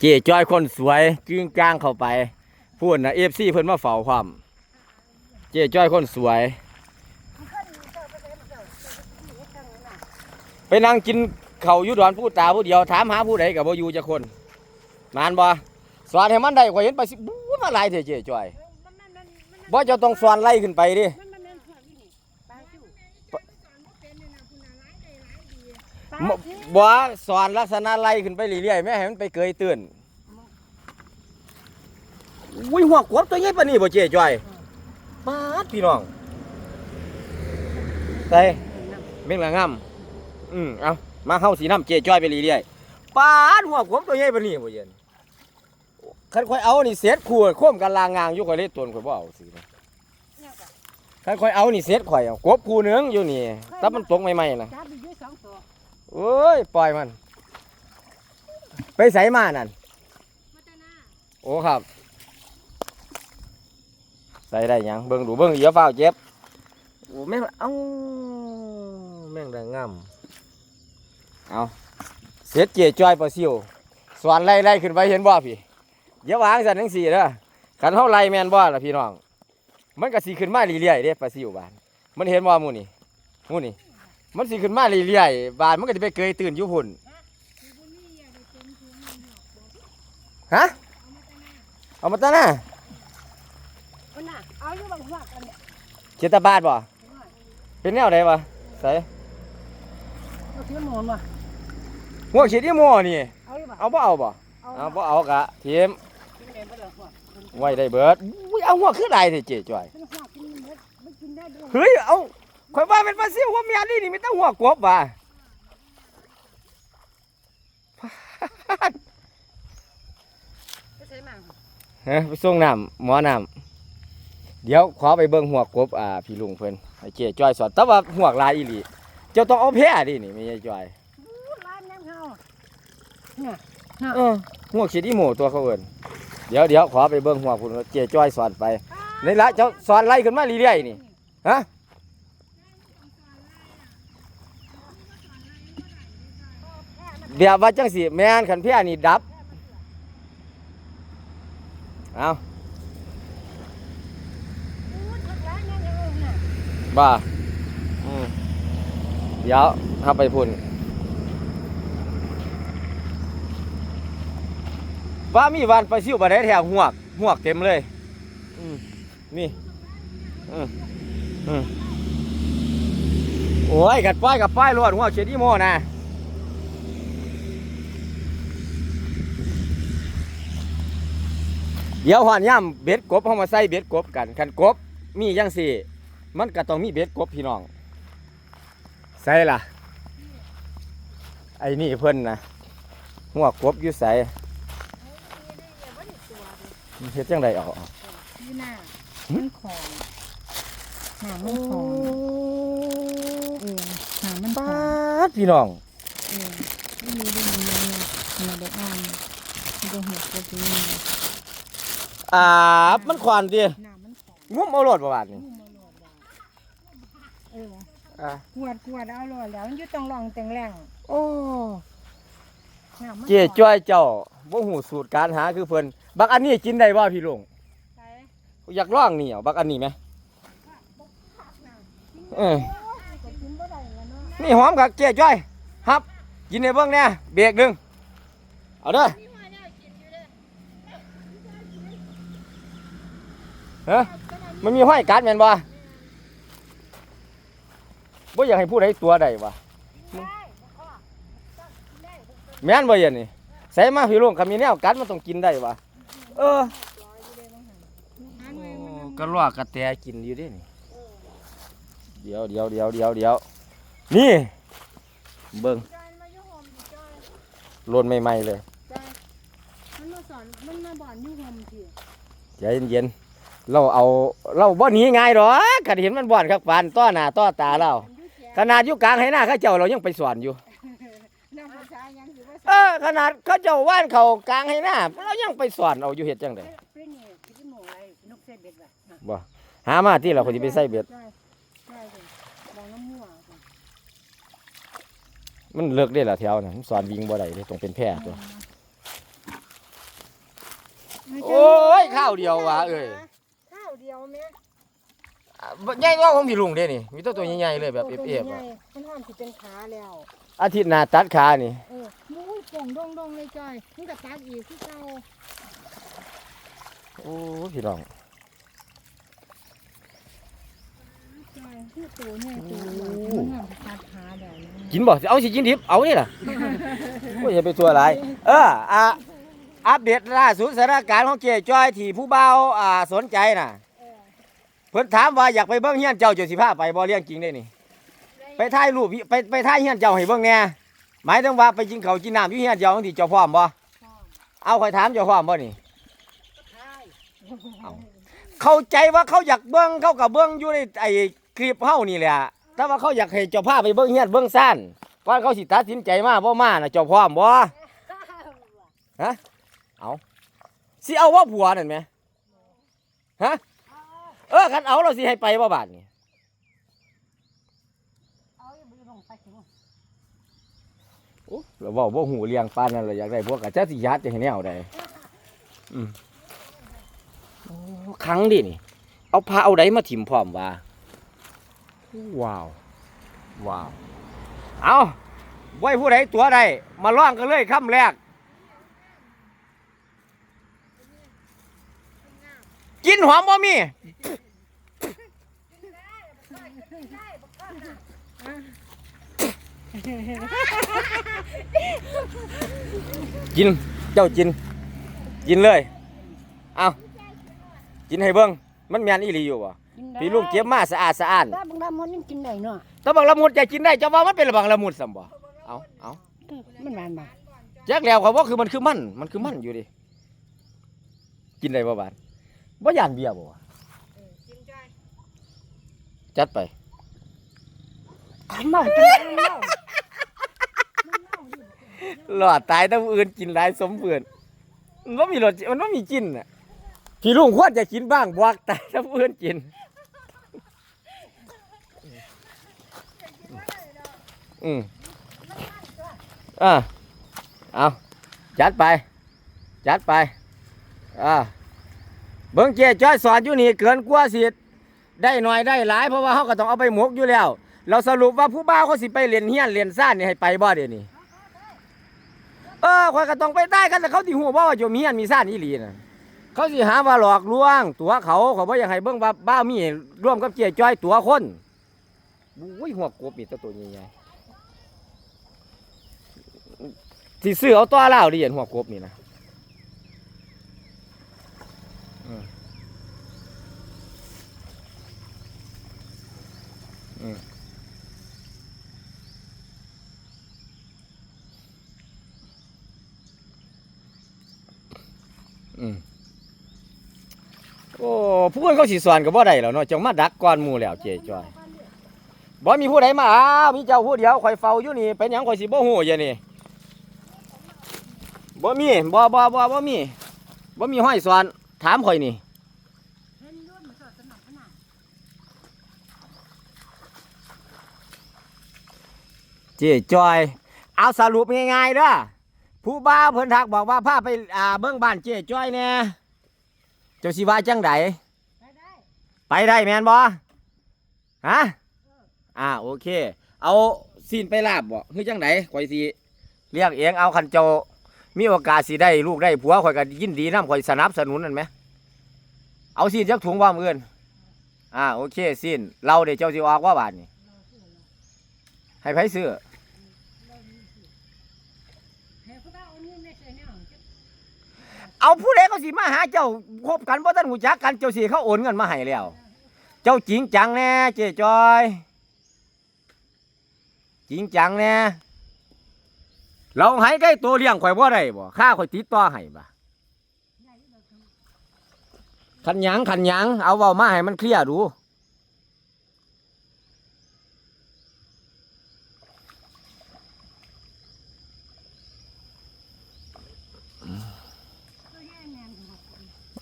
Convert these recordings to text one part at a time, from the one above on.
เจ๊จ้อยคนสวยกึ่งกลางเข้าไปพูดนะเอฟซีเพิ่นมาเฝ้าความ เจ๊จ้อยคนสวย ไปนั่งกินเขายู่ดอนผู้ตาผู้เดียวถามหาผู้ใดกับบ่อยู่จะคนมานบ่สอนให้มันได้กว่าเห็นไปสิบู๊มาหลายเถอะเจ๊จ้อยบ่จะต้องสอนไล่ขึ้นไปดิ มันมันเป็นเผือกอยู่นี่ปลาซิว มบ่สอนลักษณะไล่ขึ้นไปเรื่อยๆแม่ให้มันไปเกยตื่นอุ้ยหัวกบตัวใหญ่ปานนี้บ่เจ๊จ้อยปาดพี่น้องใส่เม่งละงามอืมเอามาเข้าสีน้ำเจ๊จ้อยไปเรื่อยๆปาดหัวกบตัวใหญ่ปานนี้บ่เย็นคันค่อยเอานี่เสร็จขวดโค้มกันลางงางอยู่ข่อยเล่ตนข่อยบ่เอาสินะเนี่ยก็คันค่อยเอานี่เสร็จข่อยเอากบคู่หนึงอยู่นี่แต่มันตกใหม่ๆนะ โอ้ยปล่อยมัน ไปใส่มานั่นมาตาหน้าโอ้ครับ ใส่ได้หยังเบิ่งดูเบิ่งเดี๋ยวฟ้าวเจ็บโอ้แม่งเอ้าแม่งได้งามเอาเสร็จเจียจ้อยปลาซิวสวนไล่ไล่ขึ้นไปเห็นบ่พี่อย่าวางสันทั้งสี่เด้อขันเท่าไรแม่นบ่ล่ะพี่น้อง มันก็สีขึ้นมาเรื่อยๆเด้ปลาซิวบานมันเห็นบ่หมูนี่หมูนี่ มันสีขึ้นมาเรื่อยๆบานมันก็จะไปเกยตื่นอยู่พุ่นฮะเอามาตั้งหน้าคนน่ะเอาอยู่บางหัวกันเจตาบาทบ่เป็นแนวใดบ่ใส่เอาเทียมหมอนว่ะหัวเขียดที่หม้อนี่ เอาอยู่บ่เอาบ่เอาบ่เอาเอาบ่เอากะทีมกินได้บ่ล่ะหัวไว้ได้เบิดอุ้ยเอาหัวคือหลายเด้เจ๊จ้อยมันหัวกินมันเบิดมันกินได้ด้วยเฮ้ยเอา ข่อยว่าเป็นปลาซิวหัวเมียนี่นี่มีแต่หัวกบว่ะไปใส่มาฮะไปส่งน้ำหมอน้ำเดี๋ยวขอไปเบิ่งหัวกบอ่าพี่ลุงเพิ่นให้เจ๊จ้อยสอนแต่ว่าหัวหลายอีหลีเจ้าต้องเอาแพร่ดินี่ไม่ใช่จ้อยอู้ร้านยังเฮาเนี่ยเออหัวเขียดที่หมูตัวเขาเอิ้นเดี๋ยวเดี๋ยวขอไปเบิ่งหัวพุ่นเจ๊จ้อยสอนไปนี่ละเจ้าสอนไล่ขึ้นมาเรื่อยๆนี่ฮะ เดี๋ยวว่าจังสิแม่นขันเพี้ยนี่ดับ เอาอู้ทักร้านยังเฮาน่ะบ้าเดี๋ยวถ้าไปพุ่นว่ามีวันไปซิวบาได้แถวหวกหวกเต็มเลยนี่โอ้ยกัดป้ายกับป้ายรวดหัวเขียดอีโมนะ เดี๋ยวหอนย่ำเบ็ดกบเข้ามาใส่เบ็ดกบกันคันกบมีจังสี่มันก็ต้องมีเบ็ดกบพี่น้องใส่ล่ะ ไอ้นี่เพิ่นนะหัวกบอยู่ใส่เฮ็ดจังไดเอาเอาอยู่หน้ามันของหน้ามันของเออหน้ามันขปาองดพี่น้องเออไม่มีได้มีเงินมาได้อ่านมันก็หัวก็จริง อ่ามันควานดิหน้ามันของงุ้มเอาโลดประมาณนี้มุ่งมาโหลดว่าเอออ่ากวดกวดเอาโหลดแล้วมันอยู่ต้องลองแต่งแรงโอ้หน้ามันเจ๊จ้อยเจ้าบ่หูสูตรการหาคือเพิ่นบักอันนี้กินได้บ่พี่ลุงใส่อยากลองนี่เอาบักอันนี้ไหมเออก็กินบ่ได้แล้วเนาะนี่หอมกับเจ๊จ้อยครับกินในเบิ้งแน่เบรกหนึ่งเอาเด้อ ฮะมันมีห้อยกัดแม่นบ่บ่อยากให้ผู้ใดตัวใดวะแม่นบ่เย็นนี่ใส่มาพี่ลุงคำมีแนวกัดมันต้องกินได้วะเออก็ลอกกระแตกินอยู่เดินี่เดี๋ยวเดี๋ยวเดี๋ยวเดี๋ยวเดี๋ยวนี่เบิ่งจอยมาอยู่ห่มสิจอยโลนใหม่ๆเลยจอยมันมาสอนมันมาบ่อนอยู่ห่มสิใจเย็นๆ เราเอาเราบ่หนีง่ายหรอกกันเห็นมันบ่อนครับปานต้อหน้าต้อตาเรามันอยู่แก่ขนาดอยู่กลางให้หน้าเข้าเจ้าเรายังไปสอนอยู่น้ำภาษายังสิว่าเออขนาดเข้าเจ้าว่านเขากลางให้หน้าเรายังไปสอนเอาอยู่เฮ็ดจังไดเป็นนี่ที่หมูอะไรนกเส้นเบ็ดว่ะบ่หามาที่เราคนสิไปใส่เบ็ดใช่ใช่เลยบางน้ำมั่วมันเลิกได้ละแถวน่ะมันสอนวิ่งบ่ได้เลยต้องเป็นแพร่ตัวโอ้ยข้าวเดียวว่ะเอ้ยข้าวเดียวแม่อะบ่ใหญ่กว่าของพี่ลุงเด้นี่ มีตัวตัวใหญ่ๆเลยแบบเอฟเอฟใหญ่มันห้ามสิเป็นขาแล้วอาทิตย์หน้าตัดขานี่ เออมุ้ยป่องดงดงเลยจอยมึงกับตักอีกที่เก่าโอ้ยพี่น้องจอยที่ตัวเนี่ยตัวใหญ่มึงห้ามสิตัดขาเดี๋ยวนี้กินบ่สิเอาสิกินดิบเอานี่ล่ะโอ้ยอย่าไปตัวหลายเอออะอัปเดตล่าสุดสถานการณ์ของเจ๊จ้อยที่ผู้เบาวอ่าสนใจน่ะ เออเพิ่นถามว่าอยากไปเบิ่งเฮียนเจ้าเจ้าสิพาไปบ่เลี้ยงจริงได้นี่ ไปถ่ายรูปไปไปถ่ายเฮียนเจ้าให้เบิ่งแหน่หมายถึงว่าไปกินข้าวกินน้ำอยู่เฮียนเจ้าจังซี่เจ้าพร้อมบ่ชอบเอาค่อยถามเจ้าพร้อมบ่นี่ใช่เอาเข้าใจว่าเขาอยากเบิ่งเขาก็เบิ่งอยู่ในไอ้คลิปเฮานี่แหละแต่ว่าเขาอยากให้เจ้าพาไปเบิ่งเฮียนเบิ่งซ่านก่อนเขาสิตัดสินใจมาบ่มาน่ะเจ้าพร้อมบ่สิเอาว่าผัวนั่นไหมฮะ เออคันเอาเราสิให้ไปว่าบาทนี่เอาอย่าไปลงไปถึงโอ้เราบอกว่าหูเลี้ยงปานนั่นเราอยากได้พวกกะจ้าสิยัดจะให้แนวใดอืมโอ้ครั้งดินี่ เอาพาเอาไดมาถิ่มพร้อมว่าว้าวว้าวเอาไว้ผู้ใดตัวใดมาล่องกันเลยคำแรก กินหอมบ่มีกินเจ้ากิน กินเลยเอากินให้เบิ่งมันแม่นอีหลีอยู่บ่พี่ลูกเก็บมาสะอาดสะอ้านถ้าบางดำมันยังกินได้เนาะถ้าบังละมุดจะกินได้เจ้าว่ามันเป็นบังละมุดซั่นบ่เอาเอาเออมันหวานบ่แจ็คแล้วเขาว่าคือมันคือมันมันคือมันอยู่ดิกินได้บ่บาด บ่ย่านเบียร์บ่วะจัดไปเมาจังเลยเมาหลอดตายแต้องอื่นกินหลายสมเพื่อนมันบ่มีรสมันบ่มีกินน่ะพี่ลุงควรจะกินบ้างบวกตายแต้องอื่นกินอืมอ่าเอาจัดไป จัดไปอ่า เบิ่งเจ๊จ้อยสอนอยู่นี่เกินกว่าสิได้หน่อยได้หลายเพราะว่าเขาก็ต้องเอาไปหมกอยู่แล้ว เราสรุปว่าผู้บ่าวเขาสิไปเรียนเฮียนเรียนซ่านนี่ให้ไปบ่เดี๋ยวนี้เออข่อยก็ต้องไปได้กันแต่เขาสิฮู้บ่ว่าโยมเฮียนมีซ่านอีหลีน่ะเขาสิหาว่าหลอกลวง ตัวเขาเขาบ่อยากให้เบิ่งว่าบ้าวมีร่วมกับเจ๊จ้อยตัวคนโอ้ยหัวกบนี่ตัวตัวใหญ่ๆสิซื้อเอาตัวเล่าดิเห็นหัวกบนี่นะอืมอืม อืม โอ้ผู้คนเขาสิสอนก็บ่ได้แล้วเนาะจงมาดักก่อนหมูแล้วเจ๊จ้อยบ่มีผู้ใดมาอ้าวมีเจ้าผู้เดียวข่อยเฝ้าอยู่นี่เป็นหยังข่อยสิบ่ฮู้อย่นี่บ่มีบ่บ่บ่บ่มีบ่มีห้อยสอนถามข่อยนี่เห็นด้วยมันสดสนับขนาดเจ๊จอย เอาสรุปง่ายๆเด้อผู้บ่าวเพิ่นทักบอกว่าพาไปอ่าเบิ่งบ้านเจ๊จอยแหน่ เจ้าสิว่าจังไดไปได้ไปได้แมนบอฮะอ่าโอเค เอาซีนไปลาบบ่คือจังไดข่อยสิเรียกเองเอาคันเจ้ามีโอกาสสิได้ลูกได้ผัวข่อยก็ยินดีนํข่อยสนับสนุนนั่นไหมเอาซีนจักถุงว่ามืออื่นอ่าโอเคซีนเราเดี๋ยวเจ้าสิออกว่าบาทนี่ให้ไผซื้อ เฮ้ยเขาก็เอาเงินในเสียเนี่ย เอาผู้ใดก็สิมาหาเจ้าคบกันเพราะท่านหูจักกันเจ้าสิเขาโอนเงินมาให้แล้ว เจ้าจริงจังแน่เจ๊จอย จริงจังแน่เราให้ใกล้ตัวเลี้ยงข่อยบ่ได้บ่ข้าข่อยติดต่อให้บ่ขันหยังขันหยังเอาเว้ามาให้มันเคลียร์ดู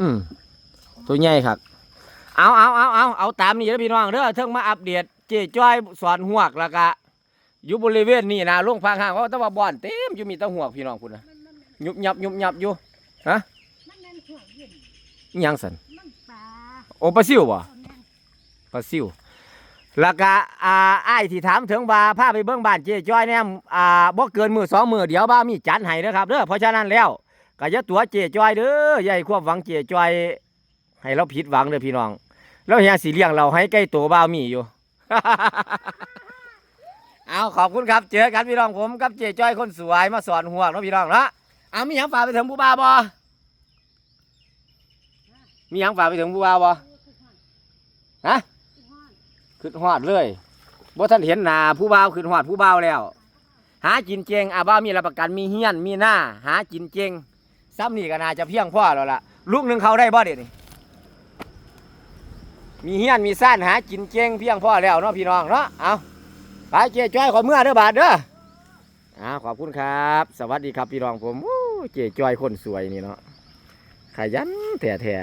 อืมตัวใหญ่ครับเอาเอาเอาเอาเอาตามนี้แล้วพี่น้องเด้อเทิงมาอัปเดตเจ๊จ้อยสอนหวกแล้วก็อยู่บริเวณนี้นะลงพังห่างเพราะต่ว่าบ่อนเต็มอยู่มีตะหวกพี่น้องคุณนะยุบยับยุบยับอยู่มันนั่นหัวอยู่อิหยังสันโอปลาซิวบ่ปลาซิวแล้วก็อ่าอ้ที่ถามถึงว่าพาไปเบิ่งบ้านเจ๊จ้อยเนี่ยอ่าบ่เกินมือสองมือเดี๋ยวบ้ามีจัดให้เด้อครับเด้อเพราะฉะนั้นแล้ว ก็อย่าตัวเจ๊จ้อยเด้ออย่าให้ความหวังเจ๊จ้อยให้เราผิดหวังเด้อพี่น้องเราเฮียสิเลี้ยงเราให้ใกล้ตัวบ้าวมีอยู่ เอาขอบคุณครับ เจอกันพี่น้องผมกับเจ๊จ้อยคนสวยมาสอนหัวเนาะพี่น้องเนาะเอามีหยังฝากไปถึงผู้บ่าวบ่มีหยังฝากไปถึงผู้บ่าวบ่ฮะขึ้นฮอดเลยบ่ท่านเห็นหน้าผู้บ่าวขึ้นฮอดผู้บ่าวแล้ว หากินเจงอาบ้าวมีรับประกันมีเฮียนมีหน้า หากินเจง ซ้ำนี่ก็น่าจะเพียงพอแล้วล่ะลูกหนึ่งเขาได้บ่เด็ดนี่มีเฮียนมีซ่านหากินเจงเพียงพอแล้วเนาะพี่น้องเนาะเอาไปเจ๊จ้อยขอเมื่อเด้อบาทเด้ออ่าขอบคุณครับ สวัสดีครับพี่รองผมเจ๊จ้อยคนสวยนี่เนาะขยันแถ่แถ่